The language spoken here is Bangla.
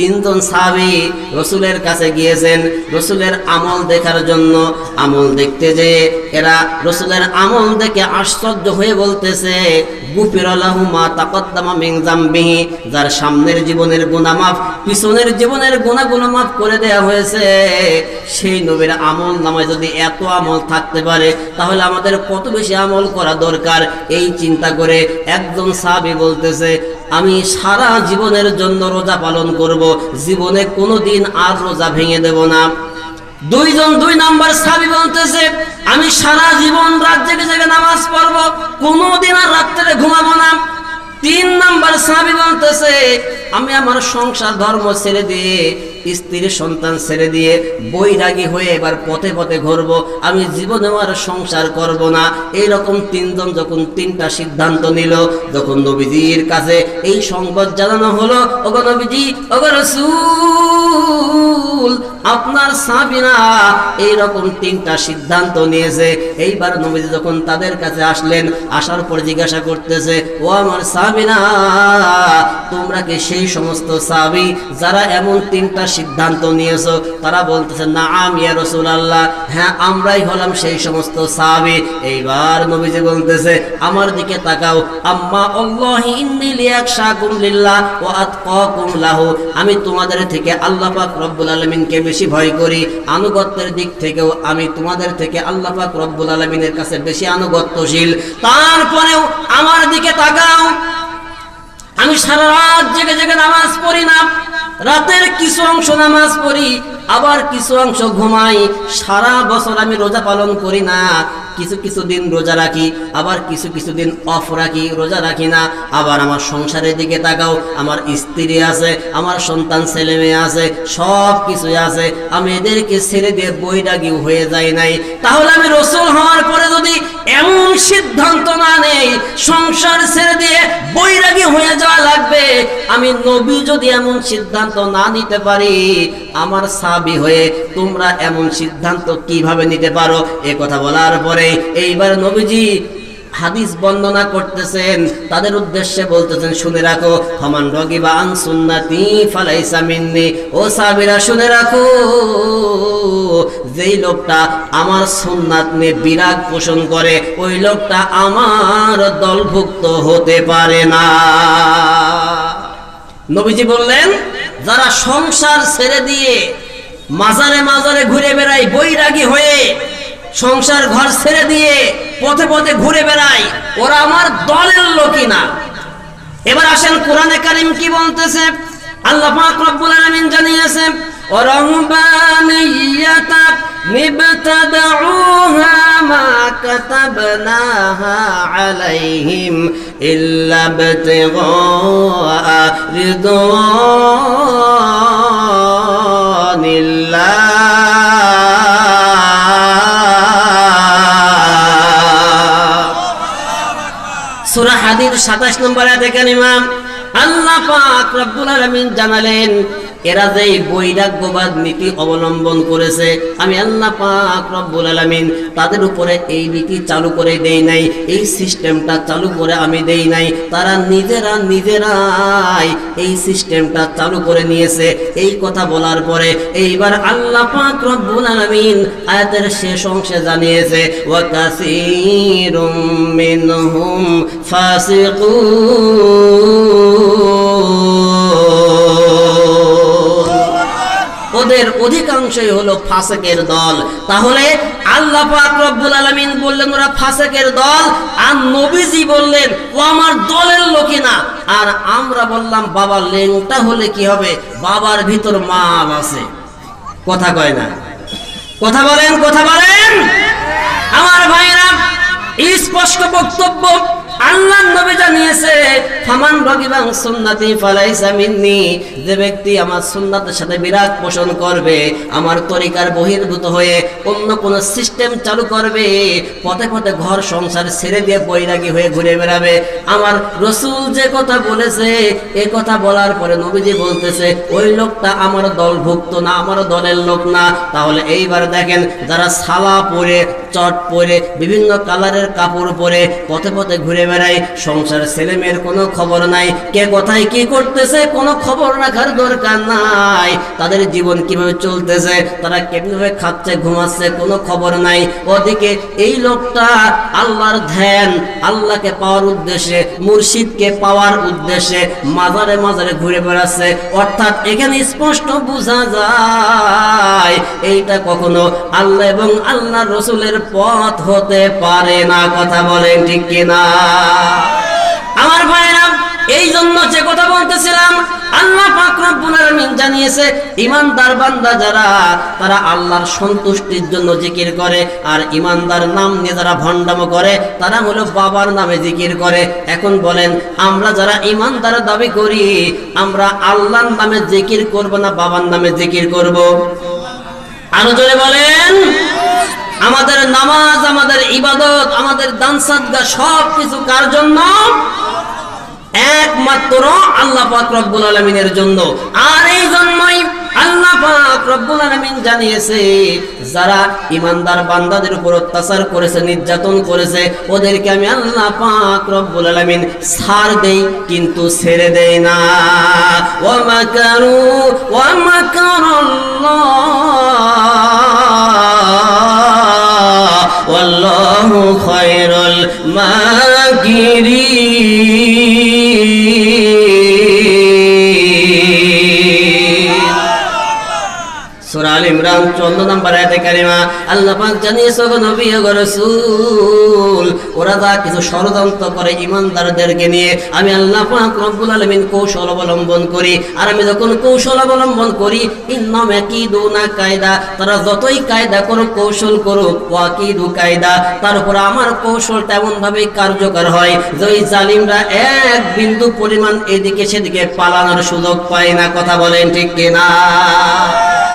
তিনজন সাহাবি রসুলের কাছে গিয়েছেন, রসুলের আমল দেখার জন্য। আমল দেখতে যে এরা রসুলের আমল দেখে আশ্চর্য হয়ে বলতেছে গুফিরালাহু মা তাকদ্দামা মিন যার সামনের জীবনের গুনাহ মাফ, পিছনের জীবনের গুনাহগুলো মাফ করে দেয়া হয়েছে। সেই নবীর আমল নামায় যদি এত আমল থাকতে পারে, তাহলে আমাদের কত বেশি আমল করা দরকার? এই চিন্তা করে একজন সাহাবী বলতেছে আমি সারা জীবনের জন্য রোজা পালন করব, জীবনে কোনো দিন আর রোজা ভেঙে দেব না। দুইজন দুই নাম্বার সাবি বলতেছে, আমি সারা জীবন রাত জেগে জেগে নামাজ পড়ব, কোনোদিন আর রাত্রে ঘুমাবো না তিন সাবি বলতেছে, আমি আমার সংসার, ধর্ম ছেড়ে দিয়ে স্ত্রীর সন্তান ছেড়ে দিয়ে বৈরাগী হয়ে এবার পথে পথে ঘুরবো। আমি জীবনে আর সংসার করব না। এইরকম তিনজন যখন তিনটা সিদ্ধান্ত নিল, যখন নবীজির কাছে এই সংবাদ জানানো হলো, ওগো নবীজি, ওগো রসুল আপনার সাবিনা এইরকম তিনটা সিদ্ধান্ত নিয়েছে। এইবার নবীজি যখন তাদের কাছে আসলেন, আসার পর জিজ্ঞাসা করতেছে, ও আমার সাবিনা তোমরা কি সেই সমস্ত সাবি যারা এমন তিনটা সিদ্ধান্ত নিয়েছো? তারা বলতেছে না আমি রসুল আল্লাহ হ্যাঁ আমরাই হলাম সেই সমস্ত সাবি এইবার নবীজি বলতেছে, আমার দিকে তাকাও, আম্মা লিল্লাহ ওয়া আমি তোমাদের থেকে আল্লাহ পাক রব্বুল আলামিনকে বেশি ভয় করি। আনুগত্যের দিক থেকেও আমি তোমাদের থেকে আল্লাহ রব্বুল আলমিনের কাছে বেশি আনুগত্যশীল। তারপরেও আমার দিকে তাকাও। আমি সারা রাত জেগে জেগে নামাজ পড়ি না। রাতের কিছু অংশ নামাজ পড়ি, আবার কিছু অংশ ঘুমাই। সারা বছর আমি রোজা পালন করি না। কিছু কিছু দিন রোজা রাখি, আবার কিছু কিছু দিন অফ রাখি, রোজা রাখি না। আবার আমার সংসারের দিকে তাকাও, আমার স্ত্রী আছে, আমার সন্তান, ছেলে মেয়ে আছে, সব কিছুই আছে। আমি এদেরকে ছেড়ে দিয়ে বৈরাগী হয়ে যাই নাই। তাহলে আমি রসুল হওয়ার পরে যদি এমন সিদ্ধান্ত না নেই, সংসার ছেড়ে দিয়ে বৈরাগী আমি নবী যদি এমন সিদ্ধান্ত না নিতে পারি, আমার সাবি হয়ে তোমরা এমন সিদ্ধান্ত কীভাবে নিতে পারো? এ কথা বলার পরে এইবার নবীজি হাদিস বর্ণনা করতেছেন, তাদের উদ্দেশ্যে বলতেছেন, শুনে রাখো হমান রগিবা আন সুন্নাতি ফালাইসা মিন্নি। ও সাবিরা শুনে রাখো, যেই লোকটা আমার সুন্নাত নিয়ে বিরাগ পোষণ করে, ওই লোকটা আমার দলভুক্ত হতে পারে না। নবীজি বললেন, যারা সংসার ছেড়ে দিয়ে মাজারে মাজারে ঘুরে বেড়ায় বৈরাগী হয়ে সংসার ঘর ছেড়ে দিয়ে পথে পথে ঘুরে বেড়ায়, ওরা আমার দলের লোকই না। এবার আসেন কোরআনে কারিম কি বলতেছে? আল্লাহ পাক রব্বুল আলামিন জানিয়েছে ও রহমানিয়াতা নিবতাদাউ كتبناها عليهم إلا ابتغاء رضوان الله সূরা হাদিদ 27 নম্বর আয়াতে কারিমা আল্লাহ পাক রব্বুল আলামিন জানালেন, এরা যে বৈরাগ্যবাদ নীতি অবলম্বন করেছে, আমি আল্লাহ পাক রব্বুল আলামিন তাদের উপরে এই নীতি চালু করে দেই নাই, এই সিস্টেমটা চালু করে আমি দেই নাই, তারা নিজেরা নিজেরাই এই সিস্টেমটা চালু করে নিয়েছে। এই কথা বলার পরে এইবার আল্লাহ পাক রব্বুল আলামিন আয়াতের শেষ অংশে জানিয়েছে, ওয়া কাসীরুম মিনহুম ফাসিকুন অধিকাংশই হলো ফাসেকের দল। তাহলে আল্লাহ পাক রব্বুল আলামিন বললেন, ওরা ফাসেকের দল, আর নবীজি বললেন, ও আমার দলের লোকই না। আর আমরা বললাম, বাবা, লেংটা হলে কি হবে? বাবার ভিতর মাল আছে। কথা কয় না। কথা বলেন কথা বলেন। আমার ভাইরা স্পষ্ট বক্তব্য আল্লাহ নবী জানিয়েছে, ফামান রগিবাং সুন্নাতি ফালাইসা মিন্নি। যে ব্যক্তি আমার সাথে পোষণ করবে, আমার তরিকার বহির্ভূত হয়ে অন্য কোন সিস্টেম চালু করবে, পথে পথে ঘর সংসার ছেড়ে দিয়ে বৈরাগী হয়ে ঘুরে বেড়াবে। আমার রসুল যে কথা বলেছে, এ কথা বলার পরে নবীজি বলতেছে, ওই লোকটা আমার দলভুক্ত না, আমার দলের লোক না। তাহলে এইবার দেখেন, যারা সালা পরে চট পরে, বিভিন্ন কালারের কাপড় পরে পথে পথে ঘুরে বেড়ায় সংসার ছেলে মেয়ের কোনো খবর নাই। কে কোথায় কি করতেছে কোনো খবর রাখার দরকার নাই। তাদের জীবন কীভাবে চলতেছে, তারা কীভাবে খাচ্ছে, ঘুমাচ্ছে কোনো খবর নাই। ওদিকে এই লোকটা আল্লাহর ধ্যান, আল্লাহকে পাওয়ার উদ্দেশ্যে, মুর্শিদকে পাওয়ার উদ্দেশ্যে মাজারে মাজারে ঘুরে বেড়াচ্ছে। অর্থাৎ এখানে স্পষ্ট বোঝা যায়, এইটা কখনো আল্লাহ এবং আল্লাহ রসুলের পথ হতে পারে না, কথা বলেন ঠিক কিনা? আমার ভাইরা এই জন্য যে কথা বলতেছিলাম, আল্লাহ জানিয়েছে ইমানদার বান্দা যারা, তারা আল্লাহর সন্তুষ্টির জন্য জিকির করে, আর ইমানদার নাম নিয়ে যারা ভণ্ডাম করে, তারা হলো বাবার নামে জিকির করে। এখন বলেন, আমরা যারা ইমানদার দাবি করি, আমরা আল্লাহর নামে জিকির করব না বাবার নামে জিকির করব? আরও জোরে বলেন। আমাদের নামাজ, আমাদের ইবাদত, আমাদের দান সাদগা সব কিছু কার জন্য? একমাত্র আল্লাহ পাক রব্বুল আলমিনের জন্য। আর এই জন্যই আল্লাহ পাক রব্বুল আলামিন জানিয়েছে, যারা ইমানদার বান্দাদের উপর অত্যাচার করেছে, নির্যাতন করেছে, ওদেরকে আমি আল্লাহ পাক রব্বুল আলামিন ছাড় দেই, কিন্তু ছেড়ে দেই না। ওয়া মাকারু ওয়া মাকারাল্লাহ ওয়াল্লাহু খায়রুল মাকিরিন 14 নম্বর কারিমা। আল্লাহ পাক জানিয়েছে গো নবী গো রাসূল, ওরা কিছু ষড়যন্ত্র করে নিয়ে, আমি আল্লাহ পাক রব্বুল আলামিন কৌশল অবলম্বন করি। আর আমি যখন কৌশল অবলম্বন করি কায়দা, তারা যতই কায়দা করুক, কৌশল করুক, ওয়াকিদু কায়দা আমার কৌশল তেমন ভাবে কার্যকর হয় যে জালিমরা এক বিন্দু পরিমাণ এদিকে সেদিকে পালানোর সুযোগ পায় না। কথা বলেন ঠিক কিনা?